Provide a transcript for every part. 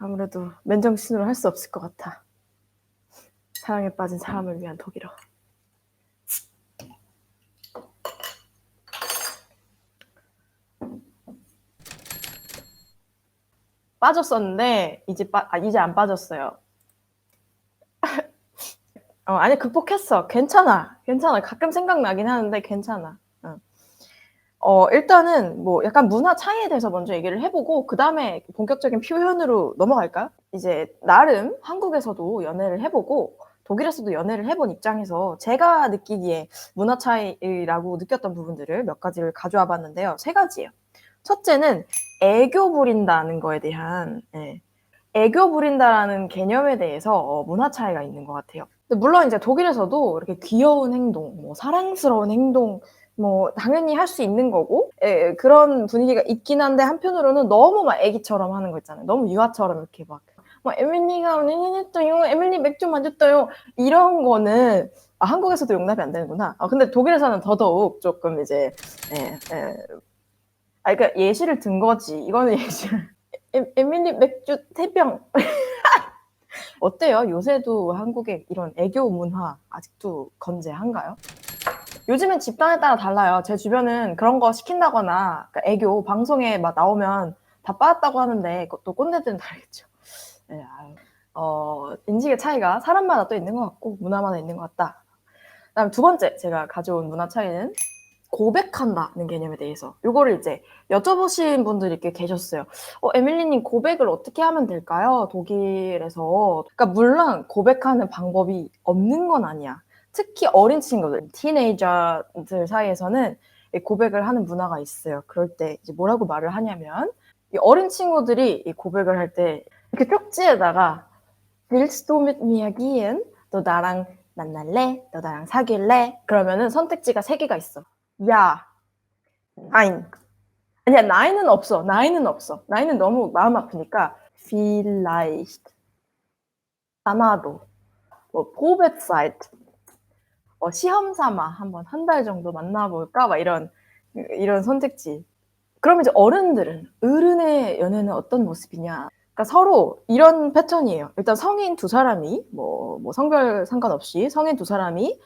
아무래도 맨정신으로 할 수 없을 것 같아. 사랑에 빠진 사람을 위한 독일어. 빠졌었는데 이제 빠, 아, 이제 안 빠졌어요. 어, 아니 극복했어. 괜찮아. 괜찮아. 가끔 생각나긴 하는데 괜찮아. 응. 어, 일단은 뭐 약간 문화 차이에 대해서 먼저 얘기를 해보고 그 다음에 본격적인 표현으로 넘어갈까요? 이제 나름 한국에서도 연애를 해보고 독일에서도 연애를 해본 입장에서 제가 느끼기에 문화 차이라고 느꼈던 부분들을 몇 가지를 가져와 봤는데요. 세 가지예요. 첫째는 애교 부린다는 거에 대한 예, 애교 부린다라는 개념에 대해서 어, 문화 차이가 있는 것 같아요. 물론 이제 독일에서도 이렇게 귀여운 행동, 뭐 사랑스러운 행동, 뭐 당연히 할 수 있는 거고 예, 그런 분위기가 있긴 한데 한편으로는 너무 막 애기처럼 하는 거 있잖아요. 너무 유아처럼 이렇게 막, 막 에밀리가 오늘 했어요, 에밀리 맥주 마셨어요 이런 거는 아, 한국에서도 용납이 안 되는구나. 아, 근데 독일에서는 더더욱 조금 이제 예, 예. 아, 그러니까 예시를 든 거지. 이거는 예시를. 에, 에밀리 맥주 세병 어때요? 요새도 한국의 이런 애교 문화 아직도 건재한가요? 요즘은 집단에 따라 달라요. 제 주변은 그런 거 시킨다거나 그러니까 애교 방송에 막 나오면 다 빠졌다고 하는데 그것도 꼰대들은 다르겠죠. 네, 아유. 어, 인식의 차이가 사람마다 또 있는 것 같고 문화마다 있는 것 같다. 그다음 두 번째 제가 가져온 문화 차이는 고백한다는 개념에 대해서 요거를 이제 여쭤보신 분들이 꽤 계셨어요. 어, 에밀리님 고백을 어떻게 하면 될까요? 독일에서. 그러니까 물론 고백하는 방법이 없는 건 아니야. 특히 어린 친구들, 티네이저들 사이에서는 이 고백을 하는 문화가 있어요. 그럴 때 이제 뭐라고 말을 하냐면 이 어린 친구들이 이 고백을 할 때 이렇게 쪽지에다가 Willst du? 너 나랑 만날래? 너 나랑 사귈래? 그러면은 선택지가 세 개가 있어. 야, nein. 아니야, nein은 없어. nein은 없어. nein은 너무 마음 아프니까 vielleicht, 아마도, 뭐 Probezeit, 어, 시험 삼아 한번 한 달 정도 만나볼까? 막 이런 이런 선택지. 그럼 이제 어른들은 어른의 연애는 어떤 모습이냐? 그러니까 서로 이런 패턴이에요. 일단 성인 두 사람이 뭐, 뭐 성별 상관없이 성인 두 사람이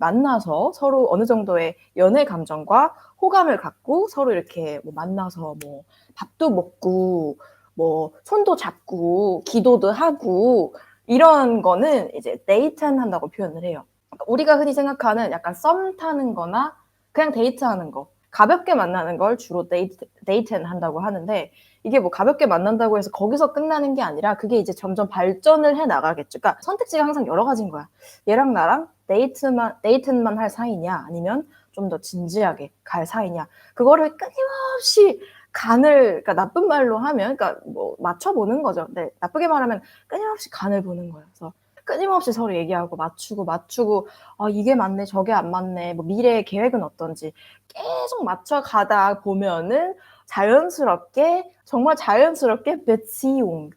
만나서 서로 어느 정도의 연애 감정과 호감을 갖고 서로 이렇게 뭐 만나서 뭐 밥도 먹고 뭐 손도 잡고 기도도 하고 이런 거는 이제 데이트는 한다고 표현을 해요. 그러니까 우리가 흔히 생각하는 약간 썸 타는 거나 그냥 데이트하는 거 가볍게 만나는 걸 주로 데이트, 데이트는 한다고 하는데 이게 뭐 가볍게 만난다고 해서 거기서 끝나는 게 아니라 그게 이제 점점 발전을 해 나가겠죠. 그러니까 선택지가 항상 여러 가지인 거야. 얘랑 나랑 데이트만 데이트만 할 사이냐 아니면 좀 더 진지하게 갈 사이냐 그거를 끊임없이 간을 그러니까 나쁜 말로 하면 그러니까 뭐 맞춰 보는 거죠. 근데 나쁘게 말하면 끊임없이 간을 보는 거예요. 그래서 끊임없이 서로 얘기하고 맞추고 맞추고 아 이게 맞네 저게 안 맞네 뭐 미래의 계획은 어떤지 계속 맞춰 가다 보면은 자연스럽게 정말 자연스럽게 베치용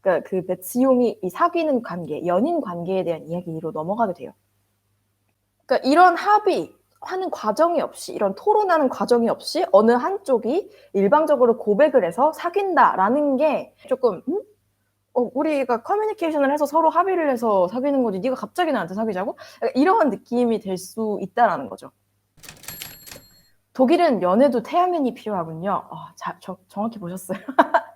그러니까 그 베치용이 이 사귀는 관계 연인 관계에 대한 이야기로 넘어가게 돼요. 그러니까 이런 합의 하는 과정이 없이 이런 토론하는 과정이 없이 어느 한쪽이 일방적으로 고백을 해서 사귄다라는 게 조금 음? 어, 우리가 커뮤니케이션을 해서 서로 합의를 해서 사귀는 거지 네가 갑자기 나한테 사귀자고 이런 느낌이 될 수 있다라는 거죠. 독일은 연애도 태양면이 필요하군요. 어, 자, 저, 정확히 보셨어요.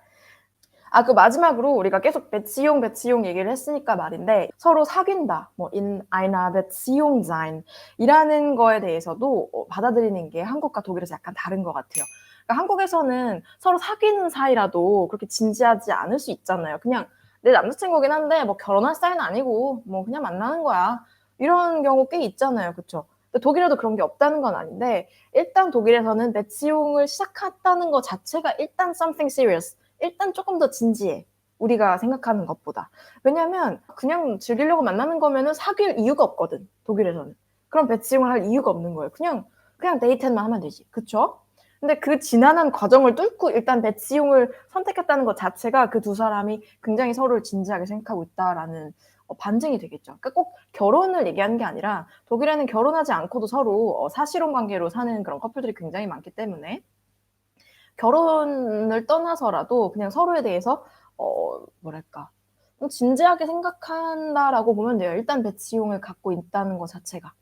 아, 그 마지막으로 우리가 계속 배치용, 배치용 얘기를 했으니까 말인데 서로 사귄다, 뭐 in einer Beziehung sein 이라는 거에 대해서도 어, 받아들이는 게 한국과 독일에서 약간 다른 것 같아요. 그러니까 한국에서는 서로 사귀는 사이라도 그렇게 진지하지 않을 수 있잖아요. 그냥 내 남자친구긴 한데 뭐 결혼할 사이는 아니고 뭐 그냥 만나는 거야. 이런 경우 꽤 있잖아요. 그쵸? 독일에도 그런 게 없다는 건 아닌데 일단 독일에서는 배치용을 시작했다는 것 자체가 일단 something serious 일단 조금 더 진지해. 우리가 생각하는 것보다. 왜냐면 그냥 즐기려고 만나는 거면은 사귈 이유가 없거든. 독일에서는. 그럼 배치용을 할 이유가 없는 거예요. 그냥 그냥 데이트만 하면 되지. 그쵸? 근데 그 지난한 과정을 뚫고 일단 배치용을 선택했다는 것 자체가 그 두 사람이 굉장히 서로를 진지하게 생각하고 있다라는 어, 반증이 되겠죠. 그러니까 꼭 결혼을 얘기하는 게 아니라 독일에는 결혼하지 않고도 서로 어, 사실혼 관계로 사는 그런 커플들이 굉장히 많기 때문에 결혼을 떠나서라도 그냥 서로에 대해서 어 뭐랄까 좀 진지하게 생각한다라고 보면 돼요. 일단 배치용을 갖고 있다는 것 자체가.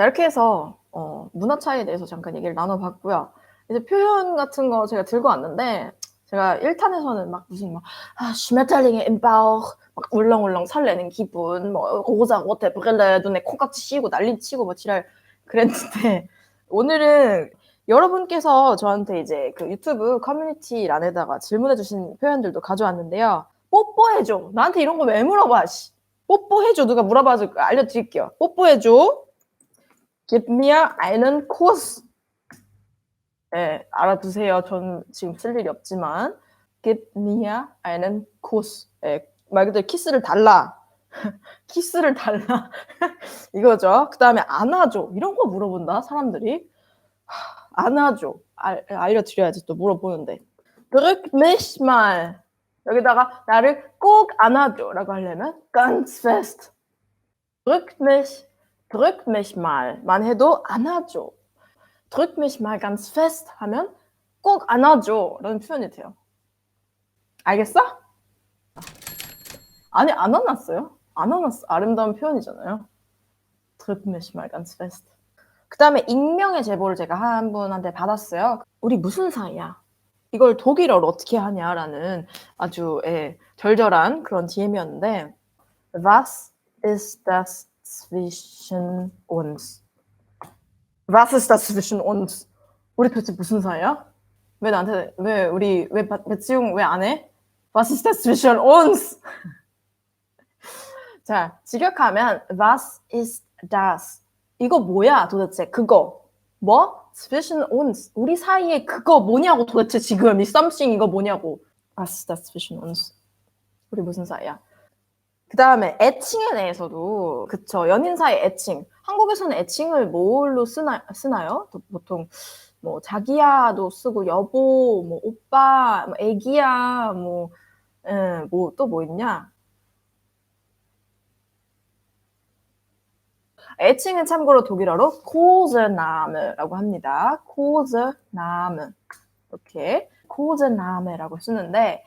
자 이렇게 해서 어, 문화 차이에 대해서 잠깐 얘기를 나눠봤고요. 이제 표현 같은 거 제가 들고 왔는데 제가 1탄에서는 막 무슨 막 아, 슈메탈링의 임바우 막 울렁울렁 설레는 기분 뭐 고고자 고테 브렐레 눈에 콩깍지 씌우고 난리 치고 뭐 지랄 그랬는데 오늘은 여러분께서 저한테 이제 그 유튜브 커뮤니티란에다가 질문해 주신 표현들도 가져왔는데요. 뽀뽀해줘. 나한테 이런 거 왜 물어봐, 씨. 뽀뽀해줘. 누가 물어봐 줄 알려드릴게요. 뽀뽀해줘. Gib mir einen Kuss. 네, 알아두세요. 전 지금 쓸 일이 없지만. Gib mir einen Kuss. 네, 말 그대로 키스를 달라. 키스를 달라. 이거죠. 그 다음에 안아줘. 이런 거 물어본다, 사람들이. 안아줘. 알, 알려드려야지 또 물어보는데. Drück mich mal. 여기다가 나를 꼭 안아줘. 라고 하려면 ganz fest. Drück mich drück mich mal만 해도 안아줘. drück mich mal ganz fest 하면 꼭 안아줘 라는 표현이 돼요. 알겠어? 아니 안 안았어요. 안 안았어. 아름다운 표현이잖아요. drück mich mal ganz fest. 그 다음에 익명의 제보를 제가 한 분한테 받았어요. 우리 무슨 사이야? 이걸 독일어로 어떻게 하냐라는 아주 예, 절절한 그런 DM이었는데 Was ist das zwischen uns. Was ist das zwischen uns? 우리 도대체 무슨 사이야? 왜 나한테 왜 우리 왜 배치용 왜 안 해? Was ist das zwischen uns? 자, 직역하면 Was ist das? 이거 뭐야 도대체? 그거 뭐? zwischen uns 우리 사이에 그거 뭐냐고 도대체 지금 이 something 이거 뭐냐고? Was ist das zwischen uns? 우리 무슨 사이야? 그 다음에 애칭에 대해서도 그쵸 연인 사이 애칭 한국에서는 애칭을 뭘로 쓰나, 쓰나요? 보통 뭐 자기야도 쓰고 여보 뭐 오빠 뭐 애기야 뭐 예, 뭐또 뭐 있냐 애칭은 참고로 독일어로 코즈나무라고 합니다. 코즈나무 이렇게 코즈나무라고 쓰는데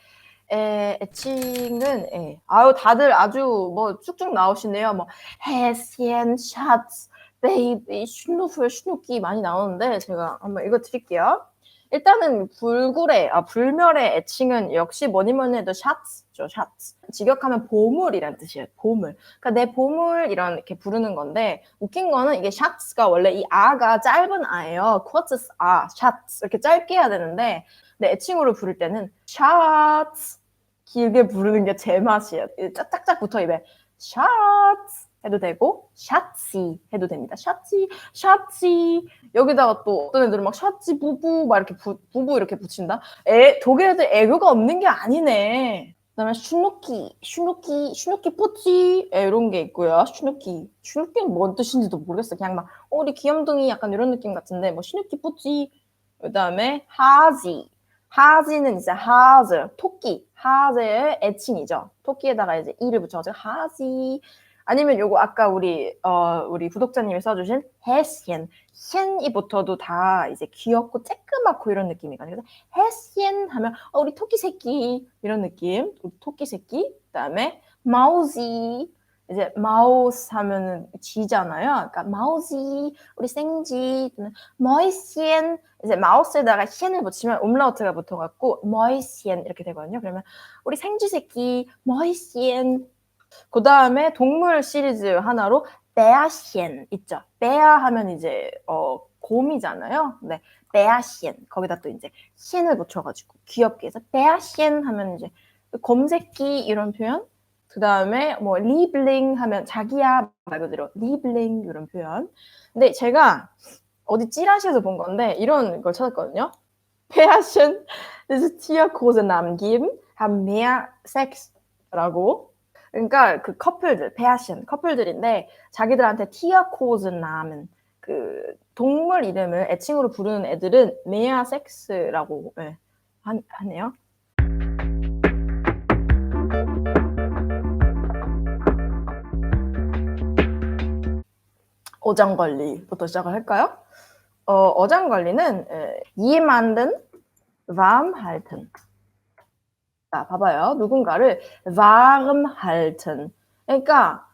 에, 애칭은 예. 아유 다들 아주 뭐 쭉쭉 나오시네요. 뭐 해시엔, 샷스, 베이비, 슈누풀, 슈누키 많이 나오는데 제가 한번 읽어 드릴게요. 일단은 불굴의 아 불멸의 애칭은 역시 뭐니 뭐니 해도 샷스죠 샷스 직역하면 보물이란 뜻이에요 보물 그러니까 내 보물 이런 이렇게 부르는 건데 웃긴 거는 이게 샷스가 원래 이 아가 짧은 아예요 쿼츠스 아 샷스 이렇게 짧게 해야 되는데 내 애칭으로 부를 때는 샷스 길게 부르는 게 제 맛이에요. 짝짝짝 붙어 입에 샷스 해도 되고 샷시 해도 됩니다. 샷시 샷시 여기다가 또 어떤 애들은 막 샷시 부부 막 이렇게 부, 부부 이렇게 붙인다. 애 독일 애들 애교가 없는 게 아니네. 그다음에 슈누키 슈누키 슈누키 뽀찌 이런 게 있고요. 슈누키 슈누키는 뭔 뜻인지도 모르겠어. 그냥 막 어, 우리 귀염둥이 약간 이런 느낌 같은데 뭐 슈누키 뽀찌 그다음에 하지 하지는 이제 하즈 토끼 하즈의 애칭이죠. 토끼에다가 이제 이를 붙여가지고 하지 아니면 요거 아까 우리 어 우리 구독자님이 써주신 헤시엔 헨이 붙어도 다 이제 귀엽고 쬐끄맣고 이런 느낌이거든요. 헤시엔 하면 어, 우리 토끼 새끼 이런 느낌. 우리 토끼 새끼. 그다음에 마우지 이제 마우스 하면은 쥐잖아요. 그러니까 마우지, 우리 생쥐, 머이시엔 이제 마우스에다가 시엔을 붙이면 umlaut가 붙어갖고 머이시엔 이렇게 되거든요. 그러면 우리 생쥐 새끼 머이시엔. 그 다음에 동물 시리즈 하나로 베아시엔 있죠. 베아 하면 이제 어 곰이잖아요. 네, 베아시엔 거기다 또 이제 시엔을 붙여가지고 귀엽게 해서 베아시엔 하면 이제 곰새끼 이런 표현. 그 다음에 뭐 리블링 하면 자기야 말 그대로 리블링 이런 표현. 근데 제가 어디 찌라시에서 본 건데 이런 걸 찾았거든요. Pärchen ist Tierkosenamen geben, haben mehr Sex라고. 그러니까 그 커플들, Pärchen, 커플들인데 자기들한테 Tierkosenamen 그 동물 이름을 애칭으로 부르는 애들은 mehr Sex라고 네, 하네요. 어장 관리부터 시작을 할까요? 어, 어장 관리는 에, jemanden warm halten. 자, 봐봐요. 누군가를 warm halten. 그러니까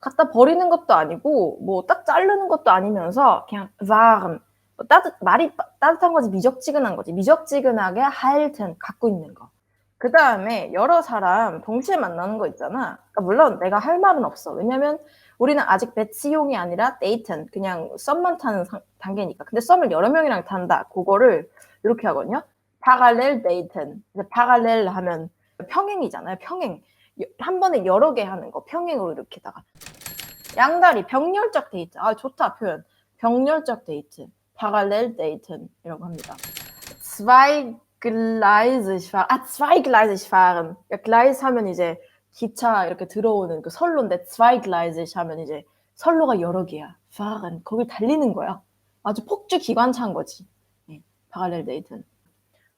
갖다 버리는 것도 아니고 뭐 딱 자르는 것도 아니면서 그냥 warm 뭐 따뜻 말이 따- 따뜻한 거지 미적지근한 거지 미적지근하게 halten 갖고 있는 거. 그 다음에 여러 사람 동시에 만나는 거 있잖아. 그러니까 물론 내가 할 말은 없어. 왜냐면 우리는 아직 배치용이 아니라 데이튼 그냥 썸만 타는 상- 단계니까. 근데 썸을 여러 명이랑 탄다. 그거를 이렇게 하거든요. 파갈렐 데이튼. 파갈렐 하면 평행이잖아요. 평행. 여- 한 번에 여러 개 하는 거 평행으로 이렇게다가 양다리 병렬적 데이트. 아 좋다 표현. 병렬적 데이트. 파갈렐 데이튼이라고 합니다. zweigleisig fahren. 아, zweigleisig fahren. 야, 글라이스 하면 이제 기차 이렇게 들어오는 그 선로인데 zweigleisig 하면 이제 선로가 여러 개야. fahren. 거길 달리는 거야. 아주 폭주 기관차인 거지. 네, 파갈렐 데이튼.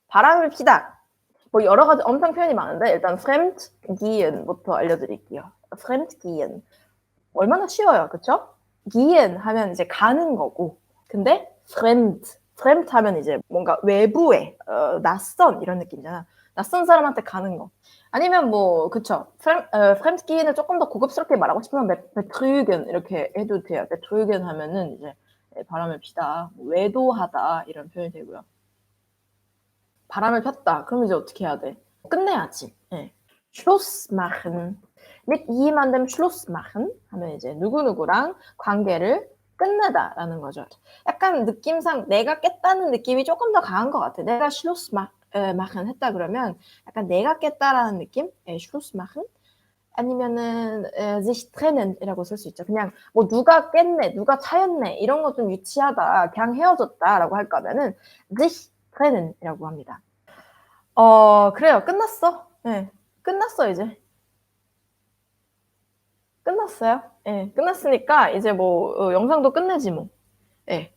바람을 피다. 뭐 여러 가지 엄청 표현이 많은데 일단 fremdgehen부터 알려드릴게요. fremdgehen. 얼마나 쉬워요, 그쵸? gehen 하면 이제 가는 거고, 근데 fremd, fremd 하면 이제 뭔가 외부에 어, 낯선 이런 느낌이잖아. 낯선 사람한테 가는 거. 아니면 뭐 그쵸? 프렘, 어, 조금 더 고급스럽게 말하고 싶으면 베- betrügen 이렇게 해도 돼요. betrügen 하면은 이제 바람을 피다, 뭐 외도하다 이런 표현이 되고요. 바람을 폈다. 그럼 이제 어떻게 해야 돼? 끝내야지. 예. Schluss machen. mit 하면 이제 누구누구랑 관계를 끝내다라는 거죠. 약간 느낌상 내가 깼다는 느낌이 조금 더 강한 것 같아. 내가 ma- 에, machen 했다 그러면 약간 내가 깼다라는 느낌? 예, Schluss machen. 아니면은 에, sich trennen이라고 쓸 수 있죠. 그냥 뭐 누가 깼네, 누가 차였네 이런 거 좀 유치하다, 그냥 헤어졌다라고 할 거면은 sich trennen이라고 합니다. 어 그래요, 끝났어. 예, 끝났어 이제. 끝났어요. 예, 끝났으니까 이제 뭐 어, 영상도 끝내지 뭐. 예,